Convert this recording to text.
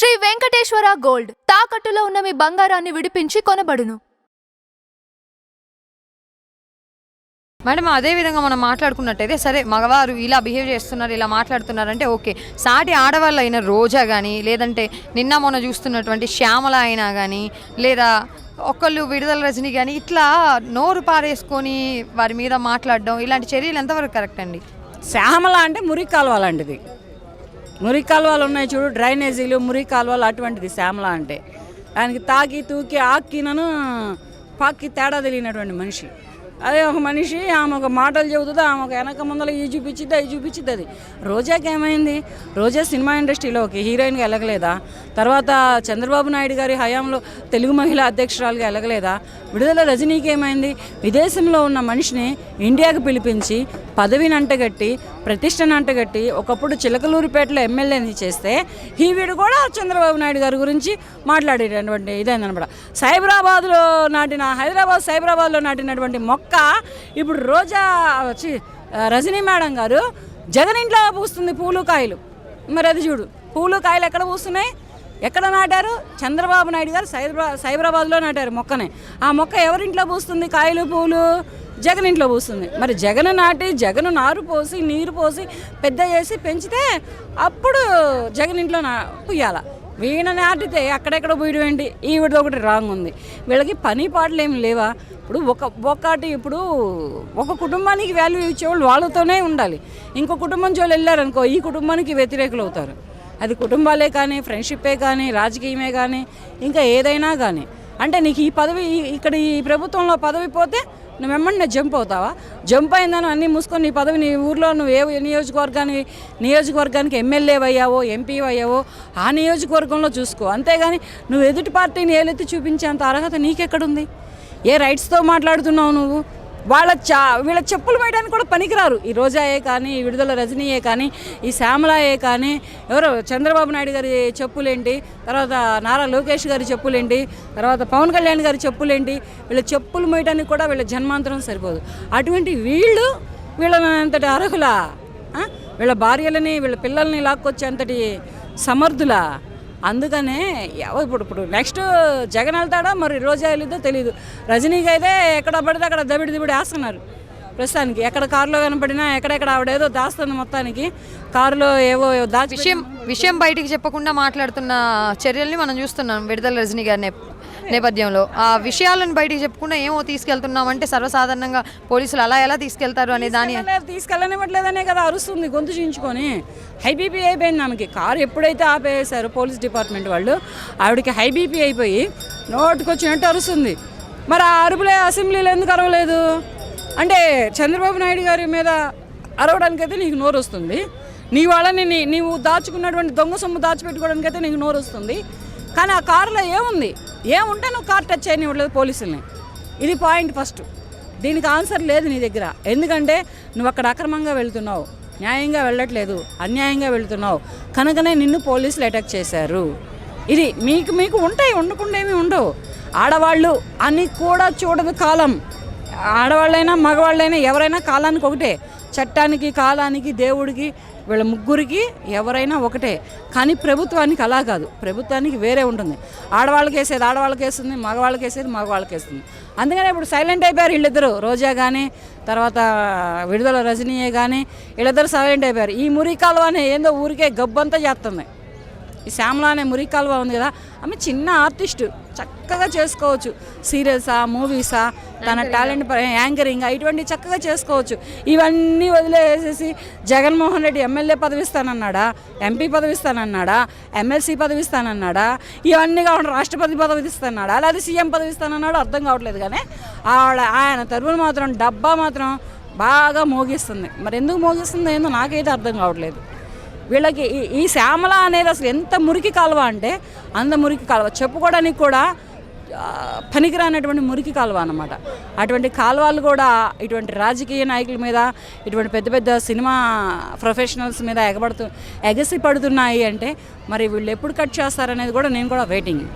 Shri Venkateswara gold. తాకట్టులో ఉన్న మీ బంగారాన్ని విడిపించి కొనబడును. మేడం అదే విధంగా మనం మాట్లాడుకున్నట్టయితే సరే మగవారు ఇలా బిహేవ్ చేస్తున్నారు ఇలా మాట్లాడుతున్నారంటే ఓకే. సాటి ఆడవాళ్ళు అయిన రోజా కానీ లేదంటే నిన్న మొన్న చూస్తున్నటువంటి శ్యామల అయినా కానీ లేదా ఒకళ్ళు విడుదల రజని కానీ ఇట్లా నోరు పారేసుకొని వారి మీద మాట్లాడడం ఇలాంటి చర్యలు ఎంతవరకు కరెక్ట్ అండి? శ్యామల అంటే మురికి కాలువ మురి కాలువలు ఉన్నాయి చూడు డ్రైనేజీలు మురి కాలువలు అటువంటిది శ్యామల అంటే. దానికి తాకి తూకి ఆక్కినను పాక్కి తేడా తెలియనటువంటి మనిషి. అదే ఒక మనిషి ఆమె ఒక మాటలు చెబుతుంది ఆమె ఒక వెనక ముందర ఈ చూపించిద్ది అవి చూపించిద్ది అది. రోజాకి ఏమైంది? రోజా సినిమా ఇండస్ట్రీలోకి హీరోయిన్గా వెళ్ళగలేదా తర్వాత చంద్రబాబు నాయుడు గారి హయాంలో తెలుగు మహిళా అధ్యక్షురాలుగా వెళ్ళగలేదా విడుదల రజనీకి ఏమైంది? విదేశంలో ఉన్న మనిషిని ఇండియాకు పిలిపించి పదవిని అంటగట్టి ప్రతిష్టను అంటగట్టి ఒకప్పుడు చిలకలూరిపేటలో ఎమ్మెల్యేని చేస్తే ఈవిడ కూడా చంద్రబాబు నాయుడు గారి గురించి మాట్లాడేటటువంటి ఇదైందనమాట. సైబరాబాద్లో నాటిన హైదరాబాద్ సైబరాబాద్లో నాటినటువంటి మొక్క ఇప్పుడు రోజా వచ్చి రజనీ మేడం గారు జగన్ ఇంట్లో పూస్తుంది పూలు కాయలు. మరి అది చూడు పూలు కాయలు ఎక్కడ పూస్తున్నాయి? ఎక్కడ నాటారు? చంద్రబాబు నాయుడు గారు సైబరా సైబరాబాద్లో నాటారు మొక్కనే. ఆ మొక్క ఎవరింట్లో పూస్తుంది? కాయలు పూలు? జగన్ ఇంట్లో పూస్తుంది. మరి జగన్ నాటి జగన్ నారు పోసి నీరు పోసి పెద్ద చేసి పెంచితే అప్పుడు జగన్ ఇంట్లో నా పుయ్యాల. వీణ నాటితే అక్కడెక్కడ పోయడం ఏంటి ఈవిడ ఒకటి రాంగ్ ఉంది. వీళ్ళకి పని పాటలు ఏమి లేవా? ఇప్పుడు ఒక ఒకటి ఇప్పుడు ఒక కుటుంబానికి వాల్యూ ఇచ్చేవాళ్ళు వాళ్ళతోనే ఉండాలి. ఇంకో కుటుంబం చోళ్ళు వెళ్ళారనుకో ఈ కుటుంబానికి వ్యతిరేకులు అవుతారు. అది కుటుంబాలే కానీ ఫ్రెండ్షిప్పే కానీ రాజకీయమే కానీ ఇంకా ఏదైనా కానీ. అంటే నీకు ఈ పదవి ఇక్కడ ఈ ప్రభుత్వంలో పదవి పోతే నువ్వు వెంబడినే జంప్ అవుతావా? జంప్ అయిందని అన్నీ మూసుకొని నీ పదవి నీ ఊర్లో నువ్వు ఏ నియోజకవర్గానికి నియోజకవర్గానికి ఎమ్మెల్యే అయ్యావో ఎంపీ అయ్యావో ఆ నియోజకవర్గంలో చూసుకో. అంతేగాని నువ్వు ఎదుటి పార్టీని ఏలెత్తి చూపించేంత అర్హత నీకెక్కడుంది? ఏ రైట్స్తో మాట్లాడుతున్నావు నువ్వు? వాళ్ళ చా వీళ్ళ చెప్పులు వేయడానికి కూడా పనికిరారు. ఈ రోజాయే కానీ ఈ విడుదల రజనీయే కానీ ఈ శ్యామలాయే కానీ ఎవరో? చంద్రబాబు నాయుడు గారి చెప్పులేంటి? తర్వాత నారా లోకేష్ గారి చెప్పులేంటి? తర్వాత పవన్ కళ్యాణ్ గారి చెప్పులేంటి? వీళ్ళ చెప్పులు మోయడానికి కూడా వీళ్ళ జన్మాంతరం సరిపోదు. అటువంటి వీళ్ళు వీళ్ళని అంతటి అర్హులా వీళ్ళ భార్యలని వీళ్ళ పిల్లల్ని లాక్కొచ్చేంతటి సమర్థులా? అందుకనే ఎవ- ఇప్పుడు ఇప్పుడు నెక్స్ట్ జగన్ వెళ్తాడో? మరి రోజా వెళ్ళిద్దో తెలియదు రజనీకి అయితే ఎక్కడ పడితే అక్కడ దబిడి దిబిడి వేస్తున్నారు. ప్రస్తుతానికి ఎక్కడ కారులో కనపడినా ఎక్కడెక్కడ ఆవిడ ఏదో దాస్తుంది మొత్తానికి. కారులో ఏవో దాచి విషయం విషయం బయటికి చెప్పకుండా మాట్లాడుతున్న చర్యల్ని మనం చూస్తున్నాం విడుదల రజనీ గారిని. నేపథ్యంలో. ఆ విషయాలను బయటికి చెప్పకుండా ఏమో తీసుకెళ్తున్నామంటే సర్వసాధారణంగా పోలీసులు అలా ఎలా తీసుకెళ్తారు అనే దాని తీసుకెళ్ళనివ్వట్లేదనే కదా అరుస్తుంది గొంతు చూయించుకొని హై బీపీ అయిపోయింది ఆమెకి కారు ఎప్పుడైతే ఆపేసారో పోలీస్ డిపార్ట్మెంట్ వాళ్ళు ఆవిడకి హై బీపీ అయిపోయి నోటుకొచ్చినట్టు అరుస్తుంది. మరి ఆ అరుపులే అసెంబ్లీలో ఎందుకు అరవలేదు? అంటే చంద్రబాబు నాయుడు గారి మీద అరవడానికైతే నీకు నోరు వస్తుంది నీ వాళ్ళని నీ నీవు దాచుకున్నటువంటి దొంగ సొమ్ము దాచిపెట్టుకోవడానికైతే నీకు నోరు వస్తుంది కానీ ఆ కారులో ఏముంది? ఏముంటే నువ్వు కార్ టచ్ చేయనివ్వట్లేదు పోలీసుల్ని. ఇది పాయింట్ ఫస్ట్. దీనికి ఆన్సర్ లేదు నీ దగ్గర. ఎందుకంటే నువ్వు అక్కడ అక్రమంగా వెళ్తున్నావు. న్యాయంగా వెళ్ళట్లేదు. అన్యాయంగా వెళ్తున్నావు. కనుకనే నిన్ను పోలీసులు అటాక్ చేశారు. ఇది మీకు మీకు ఉంటాయి. ఉండకుండా ఏమీ ఉండవు. ఆడవాళ్ళు అని కూడా చూడదు కాలం. ఆడవాళ్ళైనా మగవాళ్ళైనా ఎవరైనా కాలానికి ఒకటే. చట్టానికి కాలానికి దేవుడికి వీళ్ళ ముగ్గురికి ఎవరైనా ఒకటే. కానీ ప్రభుత్వానికి అలా కాదు. ప్రభుత్వానికి వేరే ఉంటుంది. ఆడవాళ్ళకి వేసేది ఆడవాళ్ళకి వేస్తుంది మగవాళ్ళకి వేసేది మగవాళ్ళకి వేస్తుంది. అందుకనే ఇప్పుడు సైలెంట్ అయిపోయారు వీళ్ళిద్దరు. రోజా కానీ తర్వాత విడుదల రజనీయే కానీ వీళ్ళిద్దరు సైలెంట్ అయిపోయారు. ఈ మురికాలు అనే ఏందో ఊరికే గబ్బంతా చేస్తుంది. ఈ శ్యామల అనే మురి కాలువ ఉంది కదా ఆమె చిన్న ఆర్టిస్టు చక్కగా చేసుకోవచ్చు. సీరియల్సా మూవీసా తన టాలెంట్ యాంకరింగ్ ఇటువంటి చక్కగా చేసుకోవచ్చు. ఇవన్నీ వదిలేసేసి జగన్మోహన్ రెడ్డి ఎమ్మెల్యే పదవి ఇస్తానన్నాడా ఎంపీ పదవి ఇస్తానన్నాడా ఎమ్మెల్సీ పదవి ఇస్తానన్నాడా ఇవన్నీ కావాలి రాష్ట్రపతి పదవి ఇస్తానన్నాడా లేదా సీఎం పదవి ఇస్తానన్నాడు అర్థం కావట్లేదు కానీ ఆవిడ ఆయన తరపున మాత్రం డబ్బా మాత్రం బాగా మోగిస్తుంది. మరి ఎందుకు మోగిస్తుందో ఏందో నాకైతే అర్థం కావట్లేదు. వీళ్ళకి ఈ- ఈ శ్యామల అనేది అసలు ఎంత మురికి కాలువ అంటే అంత మురికి కాలువ. చెప్పుకోవడానికి కూడా పనికిరానటువంటి మురికి కాలువ అనమాట అటువంటి కాలువలు కూడా ఇటువంటి రాజకీయ నాయకుల మీద ఇటువంటి పెద్ద పెద్ద సినిమా ప్రొఫెషనల్స్ మీద ఎగబడుతూ ఎగసి పడుతున్నాయి అంటే మరి వీళ్ళు ఎప్పుడు కట్ చేస్తారనేది కూడా నేను కూడా వెయిటింగ్